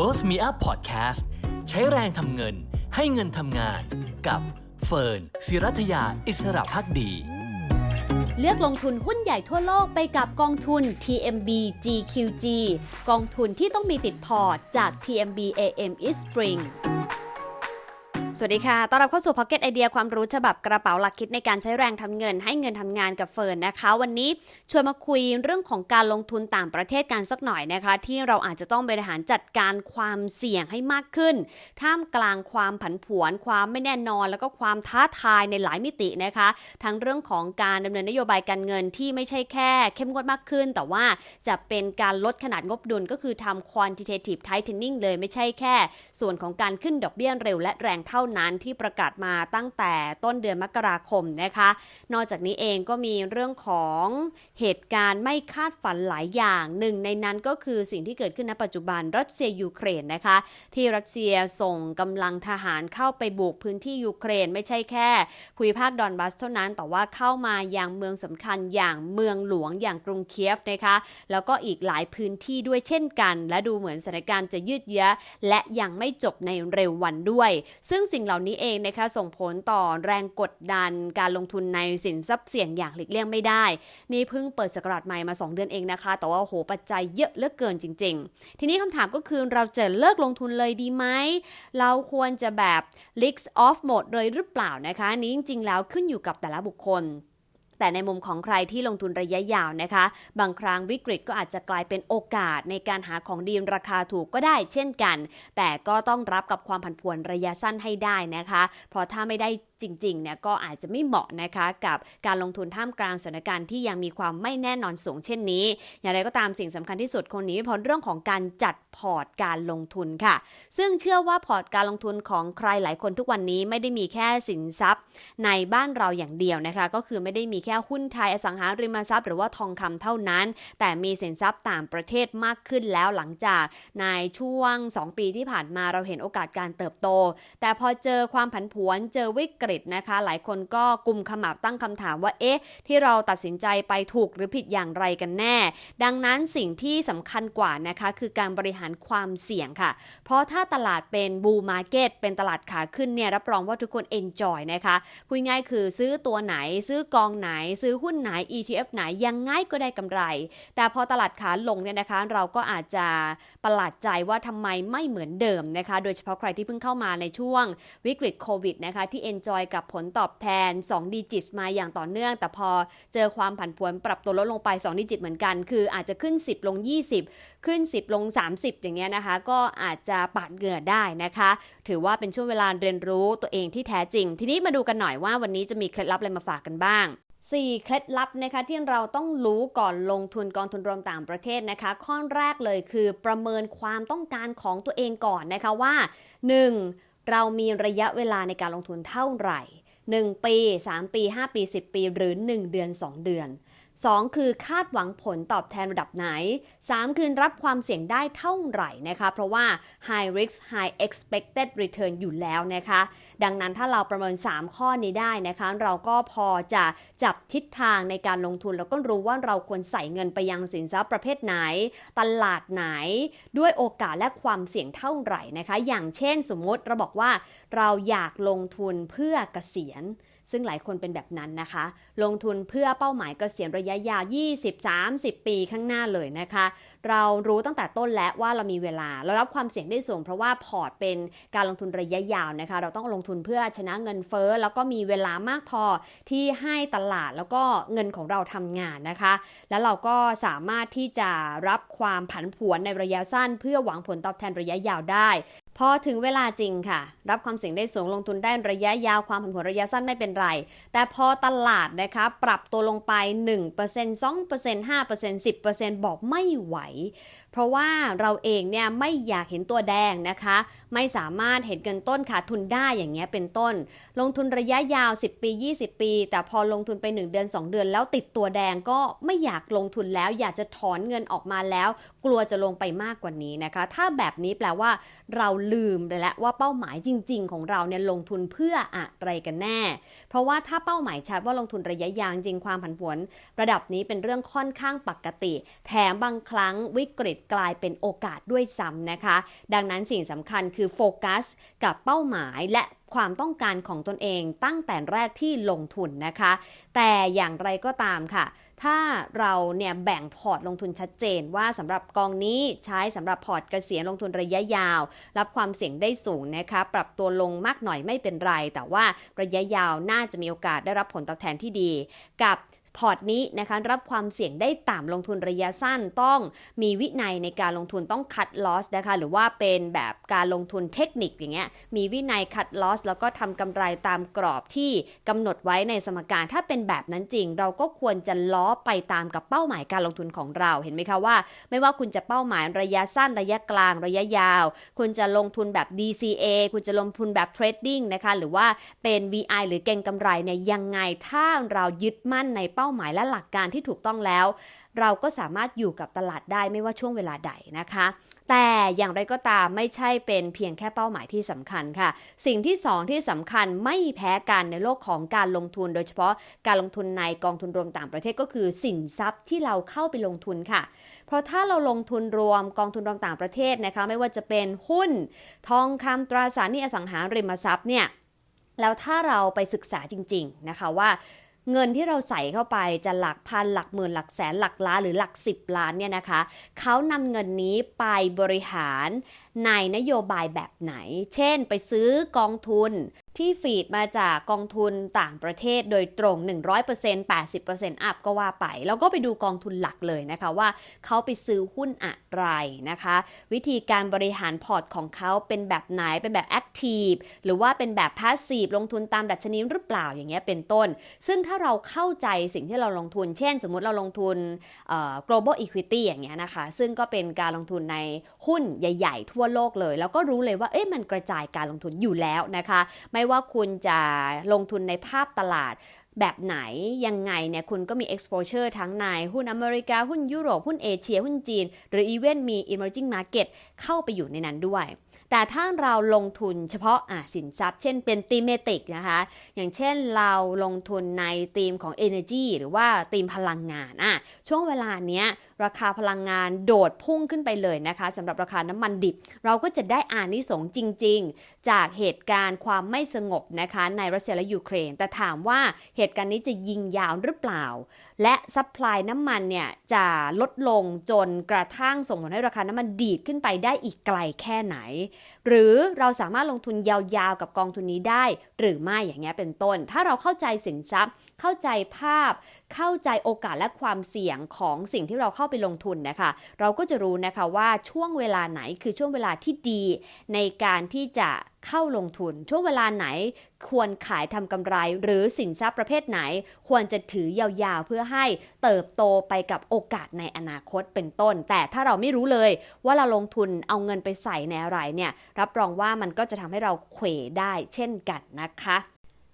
Worth Me Up Podcast ใช้แรงทำเงินให้เงินทำงาน กับเฟิร์นศิรัทยาอิสระพักดี เลือกลงทุนหุ้นใหญ่ทั่วโลกไปกับกองทุน TMB GQG กองทุนที่ต้องมีติดพอร์ตจาก TMB AM East Spring สวัสดีค่ะ ต้อนรับเข้าสู่ Pocket ไอเดียความรู้ฉบับกระเป๋าหลักคิดในการใช้แรงทำเงิน ให้เงินทำงานกับเฟิร์นนะคะ วันนี้ชวนมาคุยเรื่องของการลงทุนต่างประเทศกันสักหน่อยนะคะ ที่เราอาจจะต้องบริหารจัดการความเสี่ยงให้มากขึ้น ท่ามกลางความผันผวน ความไม่แน่นอน แล้วก็ความท้าทายในหลายมิตินะคะ ทั้งเรื่องของการดำเนินนโยบายการเงินที่ไม่ใช่แค่ เข้มงวดมากขึ้น แต่ว่าจะเป็นการลดขนาดงบดุลก็คือทำ quantitative tightening เลยไม่ใช่แค่ ส่วนของการขึ้นดอกเบี้ยเร็วและแรงเท่านั้นที่ประกาศมาตั้งแต่ต้นเดือนมกราคมนะคะ นอกจากนี้เองก็มีเรื่องของเหตุการณ์ไม่คาดฝันหลายอย่างหนึ่งในนั้นก็คือสิ่งที่เกิดขึ้นณปัจจุบันรัสเซียยูเครนนะคะ ที่รัสเซียส่งกำลังทหารเข้าไปบุกพื้นที่ยูเครนไม่ใช่แค่ภูมิภาคดอนบัสเท่านั้นแต่ว่าเข้ามาอยังเมืองสำคัญอย่างเมืองหลวงอย่างกรุงเคียฟนะคะแล้วก็อีกหลายพื้นที่ด้วยเช่นกัน และดูเหมือนสถานการณ์จะยืดเยื้อและยังไม่จบในเร็ววันด้วย ซึ่งสิ่งเหล่านี้เองนะคะส่งผลต่อแรงกดดันการลงทุนในสินทรัพย์เสี่ยงอย่างหลีกเลี่ยงไม่ได้ นี่เพิ่งเปิดสกราชใหม่มา 2 เดือนเองนะคะ แต่ว่าโหปัจจัยเยอะเหลือเกินจริง ๆ ทีนี้คำถามก็คือเราจะเลิกลงทุนเลยดีไหม เราควรจะแบบ leaks off mode เลยหรือเปล่านะคะนี้จริง ๆ แล้วขึ้นอยู่กับแต่ละบุคคล แต่ในมุมของใครที่ลงทุนระยะยาวนะคะ บางครั้งวิกฤตก็อาจจะกลายเป็นโอกาสในการหาของดีราคาถูกก็ได้เช่นกัน แต่ก็ต้องรับกับความผันผวนระยะสั้นให้ได้นะคะ เพราะถ้าไม่ได้จริงๆเนี่ยก็อาจจะไม่เหมาะนะคะกับการลงทุนท่ามกลางสถานการณ์ที่ยังมีความไม่แน่นอนสูงเช่นนี้ อย่างไรก็ตามสิ่งสำคัญที่สุดคนนี้ไม่พ้นเรื่องของการจัดพอร์ตการลงทุนค่ะ ซึ่งเชื่อว่าพอร์ตการลงทุนของใครหลายคนทุกวันนี้ไม่ได้มีแค่สินทรัพย์ ในบ้านเราอย่างเดียวนะคะ ก็คือไม่ได้มีแค่หุ้นไทยอสังหาริมทรัพย์หรือว่าทองคำเท่านั้น แต่มีสินทรัพย์ต่างประเทศมากขึ้นแล้วหลังจากในช่วง 2 ปีที่ผ่านมาเราเห็นโอกาสการเติบโต แต่พอเจอความผันผวนเจอวิกฤตนะคะ หลายคนก็กุมขมับตั้งคำถามว่าเอ๊ะ ที่เราตัดสินใจไปถูกหรือผิดอย่างไรกันแน่ ดังนั้นสิ่งที่สำคัญกว่านะคะคือการบริหารความเสี่ยงค่ะ เพราะถ้าตลาดเป็นบูมมาร์เก็ตเป็นตลาดขาขึ้นเนี่ยรับรองว่าทุกคนเอนจอยนะคะพูดง่ายคือซื้อตัวไหนซื้อกองไหนซื้อหุ้นไหน ETF ไหนยังง่ายก็ได้กำไร แต่พอตลาดขาลงเนี่ยนะคะ เราก็อาจจะประหลาดใจว่าทำไมไม่เหมือนเดิมนะคะ โดยเฉพาะใครที่เพิ่งเข้ามาในช่วงวิกฤตโควิดนะคะ ที่เอนจอยกับผลตอบแทน 2 ดิจิตมาอย่างต่อเนื่อง แต่พอเจอความผันผวนปรับตัวลดลงไป 2 ดิจิตเหมือนกัน คืออาจจะขึ้น 10 ลง 20 ขึ้น 10 ลง 30 อย่างเงี้ยนะคะ ก็อาจจะปาดเหงื่อได้นะคะ ถือว่าเป็นช่วงเวลาเรียนรู้ตัวเองที่แท้จริง ทีนี้มาดูกันหน่อยว่าวันนี้จะมีเคล็ดลับอะไรมาฝากกันบ้าง 4 เคล็ดลับนะคะที่เราต้องรู้ก่อนลงทุนกองทุนรวมต่างประเทศนะคะ ข้อแรกเลยคือประเมินความต้องการของตัวเองก่อนนะคะว่า 1. เรามีระยะเวลาในการลงทุนเท่าไหร่ 1 ปี 3 ปี 5 ปี 10 ปี หรือ 1 เดือน 2 เดือน 2 คือคาดหวังผลตอบแทนระดับไหน 3 คือรับความเสี่ยงได้เท่าไหร่นะคะ เพราะว่า high risk high expected return อยู่แล้วนะคะ ดังนั้นถ้าเราประเมิน 3 ข้อนี้ได้นะคะ เราก็พอจะจับทิศทางในการลงทุน แล้วก็รู้ว่าเราควรใส่เงินไปยังสินทรัพย์ประเภทไหน ตลาดไหน ด้วยโอกาสและความเสี่ยงเท่าไหร่นะคะ อย่างเช่นสมมติเราบอกว่าเราอยากลงทุนเพื่อเกษียณ ซึ่งหลายคนเป็นแบบนั้นนะคะ ลงทุนเพื่อเป้าหมายเกษียณระยะยาว 20-30 ปีข้างหน้าเลยนะคะ เรารู้ตั้งแต่ต้นแล้วว่าเรามีเวลาเรารับความเสี่ยงได้สูง เพราะว่าพอร์ตเป็นการลงทุนระยะยาวนะคะ เราต้องลงทุนเพื่อชนะเงินเฟ้อแล้วก็มีเวลามากพอที่ให้ตลาดแล้วก็เงินของเราทำงานนะคะ แล้วเราก็สามารถที่จะรับความผันผวนในระยะสั้น เพื่อหวังผลตอบแทนระยะยาวได้ พอถึงเวลาจริงค่ะ รับความเสี่ยงได้สูงลงทุนได้ระยะยาวความผันผวนระยะสั้นไม่เป็นไร แต่พอตลาดนะคะ ปรับตัวลงไป 1% 2% 5% 10%บอกไม่ไหว เพราะว่าเราเองเนี่ยไม่อยากเห็นตัวแดงนะคะ ไม่สามารถเห็นเงินต้นขาดทุนได้อย่างเงี้ยเป็นต้น ลงทุนระยะยาว 10 ปี 20 ปี แต่พอลงทุนไป 1 เดือน 2 เดือนแล้วติดตัวแดงก็ไม่อยากลงทุนแล้วอยากจะถอนเงินออกมาแล้ว กลัวจะลงไปมากกว่านี้นะคะ ถ้าแบบนี้แปลว่า เราลืมไปแล้วว่าเป้าหมายจริง ๆ ของเราเนี่ยลงทุนเพื่ออะไรกันแน่ เพราะว่าถ้าเป้าหมายชัดว่าลงทุนระยะยาวจริงความผันผวน ระดับนี้เป็นเรื่องค่อนข้างปกติ แถมบางครั้งวิกฤตกลายเป็นโอกาสด้วยซ้ำนะคะ ดังนั้นสิ่งสำคัญคือโฟกัสกับเป้าหมายและความต้องการของตนเองตั้งแต่แรกที่ลงทุนนะคะ แต่อย่างไรก็ตามค่ะ ถ้าเราเนี่ยแบ่งพอร์ตลงทุนชัดเจนว่าสำหรับกองนี้ใช้สำหรับพอร์ตเกษียณลงทุนระยะยาว รับความเสี่ยงได้สูงนะคะ ปรับตัวลงมากหน่อยไม่เป็นไร แต่ว่าระยะยาวน่าจะมีโอกาสได้รับผลตอบแทนที่ดี กับ พอร์ตนี้นะคะรับความเสี่ยงได้ต่ำลงทุนระยะสั้นต้องมีวินัยในการลงทุนต้องคัดลอสนะคะหรือว่าเป็นแบบการลงทุนเทคนิคอย่างเงี้ยมีวินัยคัดลอสแล้วก็ทำกำไรตามกรอบที่กำหนดไว้ในสมการถ้าเป็นแบบนั้นจริง เราก็ควรจะล้อไปตามกับเป้าหมายการลงทุนของเราเห็นไหมคะว่า ไม่ว่าคุณจะเป้าหมายระยะสั้นระยะกลางระยะยาว คุณจะลงทุนแบบ DCA คุณจะลงทุนแบบเทรดดิ้งนะคะหรือว่าเป็น VI หรือเก็งกำไรเนี่ยยังไงถ้าเรายึดมั่นในเป้าาหมายและหลักการที่ถูกต้องแล้ว เราก็สามารถอยู่กับตลาดได้ไม่ว่าช่วงเวลาใดนะคะ แต่อย่างไรก็ตามไม่ใช่เป็นเพียงแค่เป้าหมายที่สำคัญค่ะ สิ่งที่สองที่สำคัญไม่แพ้กันในโลกของการลงทุน โดยเฉพาะการลงทุนในกองทุนรวมต่างประเทศก็คือสินทรัพย์ที่เราเข้าไปลงทุนค่ะ เพราะถ้าเราลงทุนรวมกองทุนรวมต่างประเทศนะคะ ไม่ว่าจะเป็นหุ้น ทองคำตราสารหนี้อสังหาริมทรัพย์เนี่ยแล้วถ้าเราไปศึกษาจริง ๆ นะคะว่า เงินที่เราใส่เข้าไปจะหลักพันหลักหมื่นหลักแสนหลักล้านหรือหลักสิบล้านเนี่ยนะคะเขานำเงินนี้ไปบริหารในนโยบายแบบไหน เช่น ไปซื้อกองทุน ที่ฟีดมาจากกองทุนต่างประเทศโดยตรง 100% 80%อัพก็ว่าไป แล้วก็ไปดูกองทุนหลักเลยนะคะว่าเขาไปซื้อหุ้นอะไรนะคะ วิธีการบริหารพอร์ตของเขาเป็นแบบไหนเป็นแบบแอคทีฟหรือว่าเป็นแบบพาสซีฟลงทุนตามดัชนีหรือเปล่าอย่างเงี้ยเป็นต้น ซึ่งถ้าเราเข้าใจสิ่งที่เราลงทุน เช่น สมมุติเราลงทุน global equity อย่างเงี้ยนะคะ ซึ่งก็เป็นการลงทุนในหุ้นใหญ่ ๆ ทั่วโลกเลย แล้วก็รู้เลยว่าเอ๊ะมันกระจายการลงทุนอยู่แล้วนะคะ ไม่ว่าคุณจะลงทุนในภาพตลาดแบบไหนยังไงเนี่ยคุณก็มี exposure ทั้งในหุ้นอเมริกา หุ้นยุโรป หุ้นเอเชีย หุ้นจีน หรืออีเวนต์มี emerging market เข้าไปอยู่ในนั้นด้วย แต่ถ้าเราลงทุนเฉพาะะสินทรัพย์ เช่นเป็น thematic นะคะ อย่างเช่นเราลงทุนในธีมของ energy หรือว่าธีมพลังงานอะช่วงเวลาเนี้ยราคาพลังงานโดดพุ่งขึ้นไปเลยนะคะสำหรับราคาน้ำมันดิบ เราก็จะได้อานิสงส์จริง ๆ จากเหตุการณ์ความไม่สงบนะคะในรัสเซียและยูเครน แต่ถามว่าเหตุการณ์นี้จะยิงยาวหรือเปล่า และซัพพลายน้ำมันเนี่ยจะลดลงจนกระทั่งส่งผลให้ราคาน้ำมันดีดขึ้นไปได้อีกไกลแค่ไหนหรือเราสามารถลงทุนยาวๆกับกองทุนนี้ได้ หรือไม่อย่างเงี้ยเป็นต้น ถ้าเราเข้าใจสินทรัพย์ เข้าใจภาพ เข้าใจโอกาสและความเสี่ยงของสิ่งที่เราเข้าไปลงทุนนะคะ เราก็จะรู้นะคะว่าช่วงเวลาไหนคือช่วงเวลาที่ดีในการที่จะ เข้าลงทุน ช่วงเวลาไหนควรขายทำกำไร หรือสินทรัพย์ประเภทไหน ควรจะถือยาวๆ เพื่อให้เติบโตไปกับโอกาสในอนาคตเป็นต้น แต่ถ้าเราไม่รู้เลยว่าเราลงทุนเอาเงินไปใส่ในอะไรเนี่ยรับรองว่ามันก็จะทำให้เราเขวได้เช่นกันนะคะ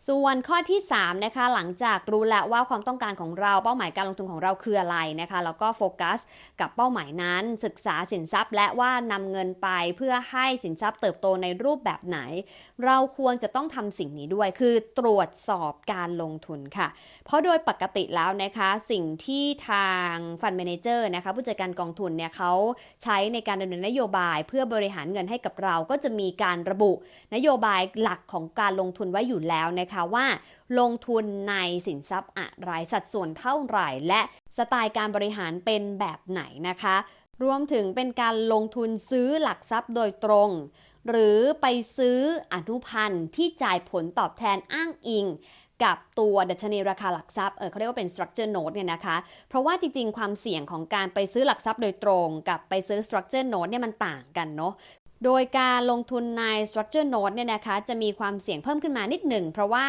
ส่วนข้อที่ 3 นะคะ หลังจากรู้แล้วว่าความต้องการของเราเป้าหมายการลงทุนของเราคืออะไรนะคะ แล้วก็โฟกัสกับเป้าหมายนั้นศึกษาสินทรัพย์ และว่านำเงินไปเพื่อให้สินทรัพย์เติบโตในรูปแบบไหน เราควรจะต้องทำสิ่งนี้ด้วย คือตรวจสอบการลงทุนค่ะ เพราะโดยปกติแล้วนะคะ สิ่งที่ทางฟันเมนเจอร์นะคะผู้จัดการกองทุนเนี่ยเขาใช้ในการดำเนินนโยบาย เพื่อบริหารเงินให้กับเราก็จะมีการระบุนโยบายหลักของการลงทุนไว้อยู่แล้วนะคะว่า ลงทุนในสินทรัพย์อะไรสัดส่วนเท่าไหร่ และสไตล์การบริหารเป็นแบบไหนนะคะ รวมถึงเป็นการลงทุนซื้อหลักทรัพย์โดยตรง หรือไปซื้ออนุพันธ์ที่จ่ายผลตอบแทนอ้างอิงกับตัวดัชนีราคาหลักทรัพย์ เออเขาเรียกว่าเป็น structure note เนี่ยนะคะ เพราะว่าจริงๆ ความเสี่ยงของการไปซื้อหลักทรัพย์โดยตรง กับไปซื้อ structure note เนี่ยมันต่างกันเนาะ โดยการลงทุนใน structure note เนี่ยนะคะจะมีความเสี่ยงเพิ่มขึ้นมานิดหนึ่ง เพราะว่า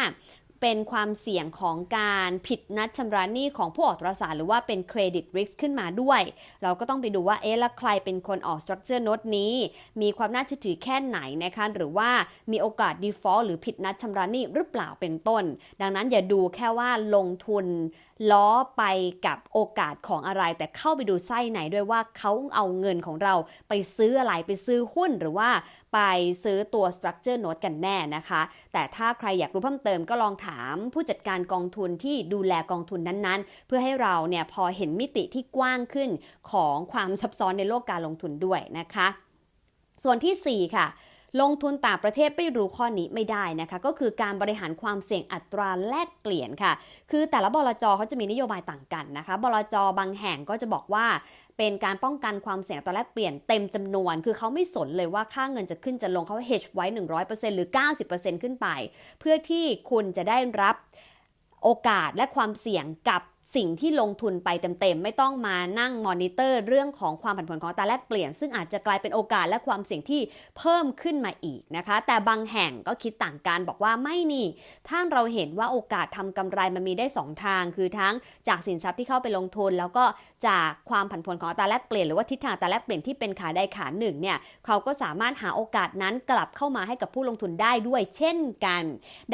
เป็นความเสี่ยงของการผิดนัดชำระหนี้ของผู้ออกตราสารหรือว่าเป็นเครดิตริสขึ้นมาด้วย เราก็ต้องไปดูว่าเอ๊ะแล้วใครเป็นคนออก structure note นี้ มีความน่าเชื่อถือแค่ไหนนะคะหรือว่ามีโอกาส default หรือผิดนัดชำระหนี้หรือเปล่าเป็นต้น ดังนั้นอย่าดูแค่ว่าลงทุนล้อไปกับโอกาสของอะไร แต่เข้าไปดูไส้ไหนด้วยว่าเขาเอาเงินของเราไปซื้ออะไรไปซื้อหุ้นหรือว่า ไปซื้อตัว structure note กันแน่นะคะ แต่ถ้าใครอยากรู้เพิ่มเติมก็ลองถามผู้จัดการกองทุนที่ดูแลกองทุนนั้นๆ เพื่อให้เราเนี่ยพอเห็นมิติที่กว้างขึ้นของความซับซ้อนในโลกการลงทุนด้วยนะคะ ส่วนทีสี่4 ค่ะลงทุนต่างประเทศไม่รู้ข้อนี้ไม่ได้นะคะ ก็คือการบริหารความเสี่ยงอัตราแลกเปลี่ยนค่ะ คือแต่ละบลจเขาจะมีนโยบายต่างกันนะคะบลจบางแห่งก็จะบอกว่า เป็นการป้องกันความเสี่ยงอัตราแลกเปลี่ยนเต็มจำนวน คือเขาไม่สนเลยว่าค่าเงินจะขึ้นจะลงเขา hedge ไว้ 100%หรือ 90%ขึ้นไป เพื่อที่คุณจะได้รับโอกาสและความเสี่ยงกับสิ่งที่ลงทุนไปเต็มๆ ไม่ต้องมานั่งมอนิเตอร์เรื่องของความผันผวนของอัตาแลกเปลี่ยน ซึ่งอาจจะกลายเป็นโอกาสและความเสี่ยงที่เพิ่มขึ้นมาอีกนะคะ แต่บางแห่งก็คิดต่างกันบอกว่าไม่นี่ ถ้าเราเห็นว่าโอกาสทำกำไรมันมีได้ 2 ทาง คือทั้งจากสินทรัพย์ที่เข้าไปลงทุน แล้วก็ จากความผันผวนของอัตราแลกเปลี่ยนหรือว่าทิศทางอัตราแลกเปลี่ยนที่เป็นขาใดขาหนึ่งเนี่ยเขาก็สามารถหาโอกาสนั้นกลับเข้ามาให้กับผู้ลงทุนได้ด้วยเช่นกัน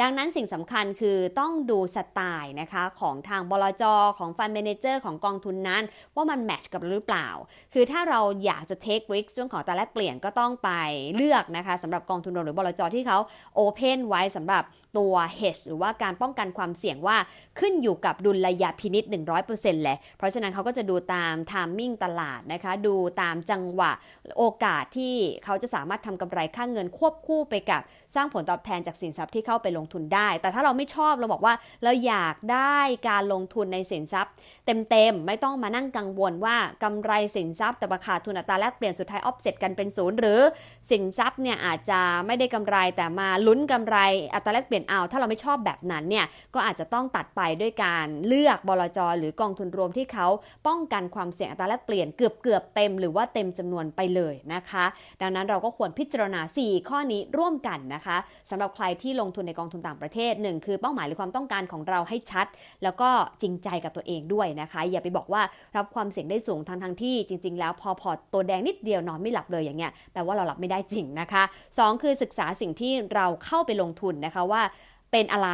ดังนั้นสิ่งสำคัญคือต้องดูสไตล์นะคะของทางบลจของฟันเมนเจอร์ของกองทุนนั้น ว่ามันแมทช์กับหรือเปล่า คือถ้าเราอยากจะ take risk เรื่องของอัตราแลกเปลี่ยนก็ต้องไปเลือกนะคะสำหรับกองทุนรวมหรือบลจที่เขา open ไว้สำหรับตัว hedge หรือว่าการป้องกันความเสี่ยงว่าขึ้นอยู่กับดุลยพินิษ100%เลยเพราะฉะนั้นเขาก็จะดูตาม timing ตลาดนะคะ ดูตามจังหวะโอกาสที่เขาจะสามารถทำกำไรค่างเงินควบคู่ไปกับสร้างผลตอบแทนจากสินทรัพย์ที่เข้าไปลงทุนได้ แต่ถ้าเราไม่ชอบเราบอกว่าเราอยากได้การลงทุนในสินทรัพย์ เต็มๆ ไม่ต้องมานั่งกังวลว่ากำไรสินทรัพย์แต่ราคาทุนอัตราแลกเปลี่ยนสุดท้ายออฟเซ็ตกันเป็นศูนย์หรือสินทรัพย์เนี่ยอาจจะไม่ได้กำไรแต่มาลุ้นกำไรอัตราแลกเปลี่ยนเอา ถ้าเราไม่ชอบแบบนั้นเนี่ยก็อาจจะต้องตัดไปด้วยการเลือกบลจหรือกองทุนรวมที่เขาป้องกันความเสี่ยงอัตราแลกเปลี่ยนเกือบเกือบเต็มหรือว่าเต็มจำนวนไปเลยนะคะ ดังนั้นเราก็ควรพิจารณา 4 ข้อนี้ร่วมกันนะคะสำหรับใครที่ลงทุนในกองทุนต่างประเทศหนึ่งคือเป้าหมายหรือความต้องการของเราให้ชัด แล้วก็จริงใจกับตัวเองด้วยนะคะ อย่าไปบอกว่ารับความเสี่ยงได้สูงทั้งทั้งที่จริง ๆ แล้วพอพอตตัวแดงนิดเดียวนอนไม่หลับเลยอย่างเงี้ยแปลว่าเราหลับไม่ได้จริงนะคะสองคือศึกษาสิ่งที่เราเข้าไปลงทุนนะคะว่าเป็นอะไร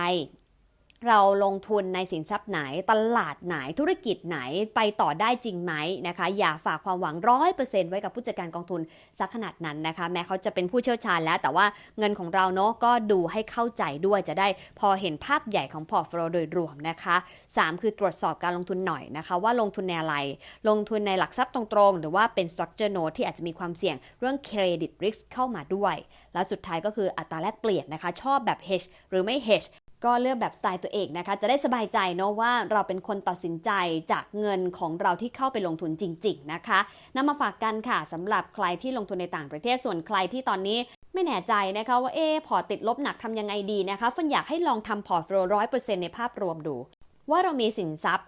เราลงทุนในสินทรัพย์ไหน ตลาดไหนธุรกิจไหนไปต่อได้จริงไหมนะคะ อย่าฝากความหวังร้อยเปอร์เซ็นต์ไว้กับผู้จัดการกองทุนสักขนาดนั้นนะคะ แม้เขาจะเป็นผู้เชี่ยวชาญแล้ว แต่ว่าเงินของเราเนาะก็ดูให้เข้าใจด้วยจะได้พอเห็นภาพใหญ่ของพอร์ตโฟลิโอโดยรวมนะคะ 3 คือตรวจสอบการลงทุนหน่อยนะคะ ว่าลงทุนในอะไร ลงทุนในหลักทรัพย์ตรงๆ หรือว่าเป็น structure note ที่อาจจะมีความเสี่ยงเรื่อง credit risk เข้ามาด้วย และสุดท้ายก็คืออัตราแลกเปลี่ยนนะคะ ชอบแบบ hedge หรือไม่ hedge ก็เลือกแบบสไตล์ตัวเองนะคะ จะได้สบายใจเนาะว่าเราเป็นคนตัดสินใจจากเงินของเราที่เข้าไปลงทุนจริง ๆ นะคะนำมาฝากกันค่ะสำหรับใครที่ลงทุนในต่างประเทศส่วนใครที่ตอนนี้ไม่แน่ใจนะคะว่าเอพอร์ตติดลบหนักทำยังไงดีนะคะฟันอยากให้ลองทำพอร์ตโฟลร้อยเปอร์เซ็นต์ในภาพรวมดู ว่าเรามีสินทรัพย์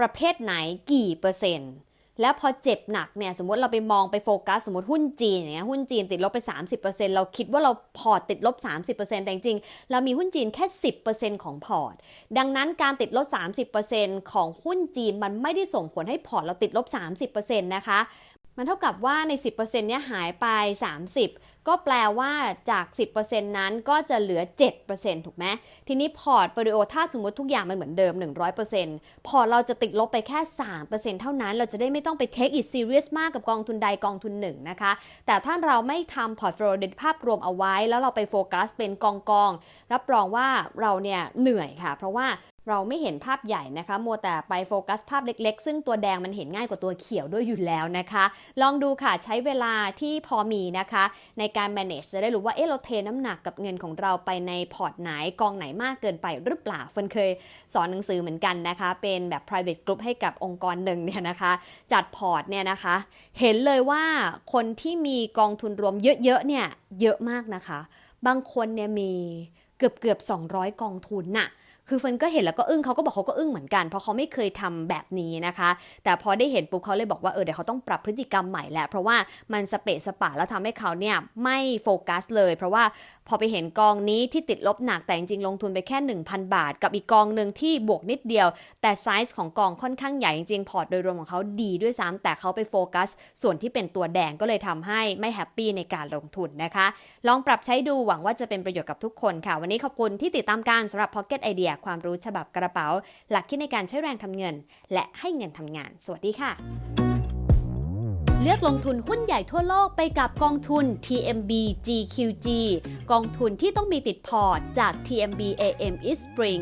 ประเภทไหนกี่เปอร์เซ็นต์ แล้วพอเจ็บหนักเนี่ยสมมติเราไปมองไปโฟกัสสมมติหุ้นจีนอย่างเงี้ยหุ้นจีนติดลบไป 30%เราคิดว่าเราพอร์ตติดลบ 30%แต่จริงๆเรามีหุ้นจีนแค่ 10%ของพอร์ต ดังนั้นการติดลบ 30%ของหุ้นจีนมันไม่ได้ส่งผลให้พอร์ตเราติดลบ 30%นะคะ มันเท่ากับว่าใน 10%เนี้ยหายไป 30 ก็แปลว่าจาก 10%นั้นก็จะเหลือ 7%ถูกไหมทีนี้พอร์ตโฟลิโอถ้าสมมติทุกอย่างมันเหมือนเดิม 100%พอร์ตเราจะติดลบไปแค่ 3%เท่านั้น เราจะได้ไม่ต้องไป take it serious มากกับกองทุนใดกองทุนหนึ่งนะคะ แต่ถ้าเราไม่ทำพอร์ตโฟลิโอในภาพรวมเอาไว้ แล้วเราไปโฟกัสเป็นกองกองรับรองว่าเราเนี่ยเหนื่อยค่ะ เพราะว่า เราไม่เห็นภาพใหญ่นะคะ มัวแต่ไปโฟกัสภาพเล็กๆ ซึ่งตัวแดงมันเห็นง่ายกว่าตัวเขียวด้วยอยู่แล้วนะคะ ลองดูค่ะใช้เวลาที่พอมีนะคะ ในการ manage จะได้รู้ว่าเอ๊ะเราเทน้ำหนักกับเงินของเราไปในพอร์ตไหนกองไหนมากเกินไปหรือเปล่าเฟินเคยสอนหนังสือเหมือนกันนะคะ เป็นแบบ private group ให้กับองค์กรหนึ่งเนี่ยนะคะ จัดพอร์ตเนี่ยนะคะ เห็นเลยว่าคนที่มีกองทุนรวมเยอะๆเนี่ยเยอะมากนะคะ บางคนเนี่ยมีเกือบเกือบ200 กองทุนน่ะ คือเฟิร์นก็เห็นแล้วก็อึ้งเขาก็บอกเขาก็อึ้งเหมือนกัน เพราะเขาไม่เคยทำแบบนี้นะคะ แต่พอได้เห็นปุ๊บเขาเลยบอกว่าเออเดี๋ยวเขาต้องปรับพฤติกรรมใหม่แหละเพราะว่ามันสเปะสปะแล้วทำให้เขาเนี่ยไม่โฟกัสเลย เพราะว่าพอไปเห็นกองนี้ที่ติดลบหนักแต่จริงๆลงทุนไปแค่ 1,000 บาท กับอีกกองหนึ่งที่บวกนิดเดียว แต่ไซส์ของกองค่อนข้างใหญ่จริงๆพอร์ตโดยรวมของเขาดีด้วยซ้ำแต่เขาไปโฟกัส ส่วนที่เป็นตัวแดงก็เลยทำให้ไม่แฮปปี้ในการลงทุนนะคะ ลองปรับใช้ดูหวังว่าจะเป็นประโยชน์กับทุกคนค่ะ วันนี้ขอบคุณที่ติดตามการสำหรับ Pocket Idea ความรู้ฉบับกระเป๋า หลักคิดในการใช้แรงทำเงิน และให้เงินทำงาน สวัสดีค่ะ เลือกลงทุนหุ้นใหญ่ทั่วโลกไปกับกองทุน TMB GQG กองทุนที่ต้องมีติดพอร์ตจาก TMB AM East Spring